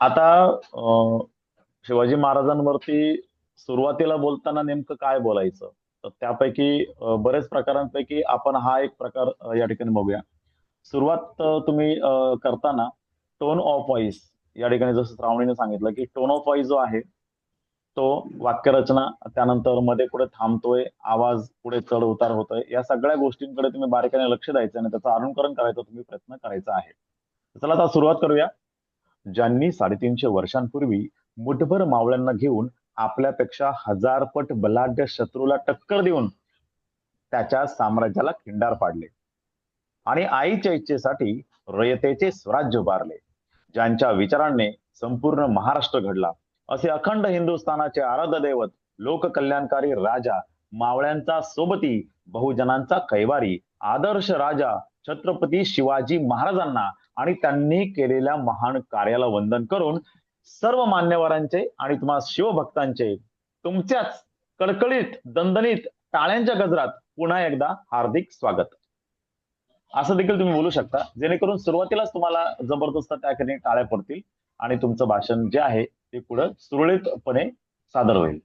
आता शिवाजी महाराजांवरती सुरुवातीला बोलताना नेमकं काय बोलायचं? तर त्यापैकी बरेच प्रकारांपैकी आपण हा एक प्रकार या ठिकाणी बघूया. सुरुवात तुम्ही करताना टोन ऑफ व्हॉइस या ठिकाणी जसं श्रावणीने सांगितलं की टोन ऑफ व्हॉइस जो आहे तो वाक्यरचना त्यानंतरमध्ये कुठे थांबतोय आवाज पुढे चढ उतार होतोय या सगळ्या गोष्टींकडे तुम्ही बारीकाने लक्ष द्यायचं आणि त्याचं अनुकरण करायचा तुम्ही प्रयत्न करायचा आहे. चला आता सुरुवात करूया. ज्यांनी साडेतीनशे वर्षांपूर्वी मुठभर मावळ्यांना घेऊन आपल्यापेक्षा हजार पट बलाढ्य शत्रूला टक्कर देऊन त्याच्या साम्राज्याला खिंडार पाडले. आणि आईच्या इच्छेसाठी रयतेचे स्वराज्य उभारले. ज्यांच्या विचारांनी संपूर्ण महाराष्ट्र घडला. असे अखंड हिंदुस्थानाचे आराध्य दैवत लोककल्याणकारी राजा मावळ्यांचा सोबती बहुजनांचा कैवारी आदर्श राजा छत्रपती शिवाजी महाराजांना आणि त्यांनी केलेल्या महान कार्याला वंदन करून सर्व मान्यवरांचे आणि तुम्हा शिवभक्तांचे तुमच्याच कडकडीत दणदणीत टाळ्यांच्या गजरात पुन्हा एकदा हार्दिक स्वागत. असं देखील तुम्ही बोलू शकता. जेणेकरून सुरुवातीलाच तुम्हाला जबरदस्त त्या ठिकाणी टाळ्या पडतील आणि तुमचं भाषण जे आहे ते पुढे सुरळीतपणे सादर होईल.